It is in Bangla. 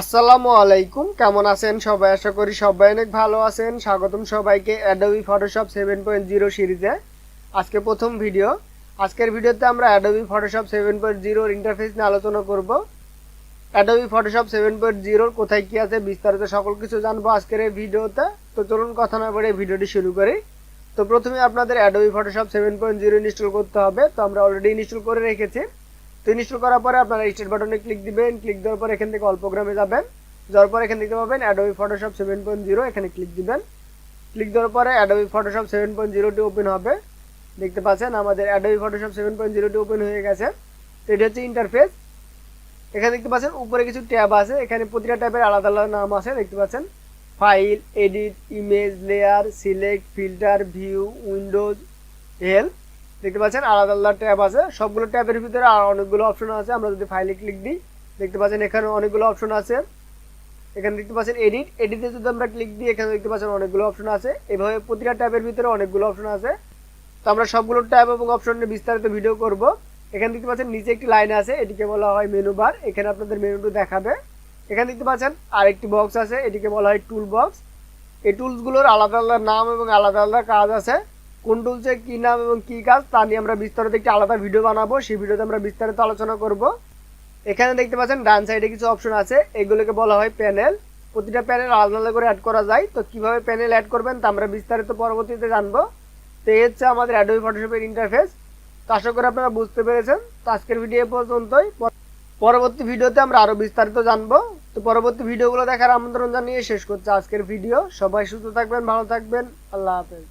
আসসালামু আলাইকুম। কেমন আছেন সবাই? আশা করি সবাই অনেক ভালো আছেন। স্বাগতম সবাইকে Adobe Photoshop seven point zero সিরিজে আজকে প্রথম ভিডিও আজকের ভিডিওতে আমরা অ্যাডোবি ফটোশপ সেভেন পয়েন্ট জিরোর ইন্টারফেস নিয়ে আলোচনা করব। অ্যাডোবি ফটোশপ সেভেন পয়েন্ট জিরোর কোথায় কী আছে বিস্তারিত সকল কিছু জানব আজকের এই ভিডিওতে তো চলুন কথা না বলে ভিডিওটি শুরু করি। তো প্রথমে আপনাদের Adobe Photoshop seven point zero install করতে হবে। তো আমরা অলরেডি ইনস্টল করে রেখেছি। তো ইনস্টল করার পরে আপনারা স্টার্ট বাটনে ক্লিক দিবেন ক্লিক দেওয়ার পরে এখান থেকে অল প্রোগ্রামে যাবেন। যাওয়ার পরে এখানে দেখতে পাবেন Adobe Photoshop seven point zero এখানে ক্লিক দিবেন। ক্লিক দেওয়ার পরে অ্যাডোবি ফটোশপ সেভেন পয়েন্ট জিরোটি ওপেন হবে। দেখতে পাচ্ছেন আমাদের অ্যাডোবি ফটোশপ সেভেন পয়েন্ট জিরোটি ওপেন হয়ে গেছে। তো এটা হচ্ছে ইন্টারফেস এখানে দেখতে পাচ্ছেন উপরে কিছু ট্যাব আছে। এখানে প্রতিটা ট্যাবের আলাদা আলাদা নাম আছে। দেখতে পাচ্ছেন file edit image layer select filter view windows help দেখতে পাচ্ছেন, আলাদা আলাদা ট্যাব আছে। সবগুলো ট্যাবের ভিতরে আর অনেকগুলো অপশন আছে, আমরা যদি ফাইলে ক্লিক দিই, দেখতে পাচ্ছেন এখানে অনেকগুলো অপশন আছে। এখানে দেখতে পাচ্ছেন এডিট এডিটে যদি আমরা ক্লিক দিই, এখানে দেখতে পাচ্ছেন অনেকগুলো অপশন আছে। এভাবে প্রতিটা ট্যাবের ভিতরে অনেকগুলো অপশন আছে। তো আমরা সবগুলো ট্যাব এবং অপশন নিয়ে বিস্তারিত ভিডিও করব। এখানে দেখতে পাচ্ছেন নিচে একটি লাইন আছে, এটিকে বলা হয় মেনু বার এখানে আপনাদের মেনুটি দেখাবে। এখানে দেখতে পাচ্ছেন আরেকটি বক্স আছে, এটিকে বলা হয় টুল বক্স এই টুলসগুলোর আলাদা আলাদা নাম এবং আলাদা আলাদা কাজ আছে। কোন টুলসে কী নাম এবং কী কাজ তা নিয়ে আমরা বিস্তারিত একটি আলাদা ভিডিও বানাবো। সেই ভিডিওতে আমরা বিস্তারিত আলোচনা করব। এখানে দেখতে পাচ্ছেন, ডান সাইডে কিছু অপশন আছে। এগুলোকে বলা হয় প্যানেল প্রতিটা প্যানেল আলাদা আলাদা করে অ্যাড করা যায়। তো কীভাবে প্যানেল অ্যাড করবেন তা আমরা বিস্তারিত পরবর্তীতে জানব। তো এই হচ্ছে আমাদের অ্যাডোবি ফটোশপের ইন্টারফেস তো আশা করি আপনারা বুঝতে পেরেছেন। তো আজকের ভিডিও পর্যন্তই। পর- পরবর্তী ভিডিওতে আমরা আরও বিস্তারিত জানব। তো পরবর্তী ভিডিওগুলো দেখার আমন্ত্রণ জানিয়ে শেষ করছে আজকের ভিডিও সবাই সুস্থ থাকবেন, ভালো থাকবেন। আল্লাহ হাফেজ।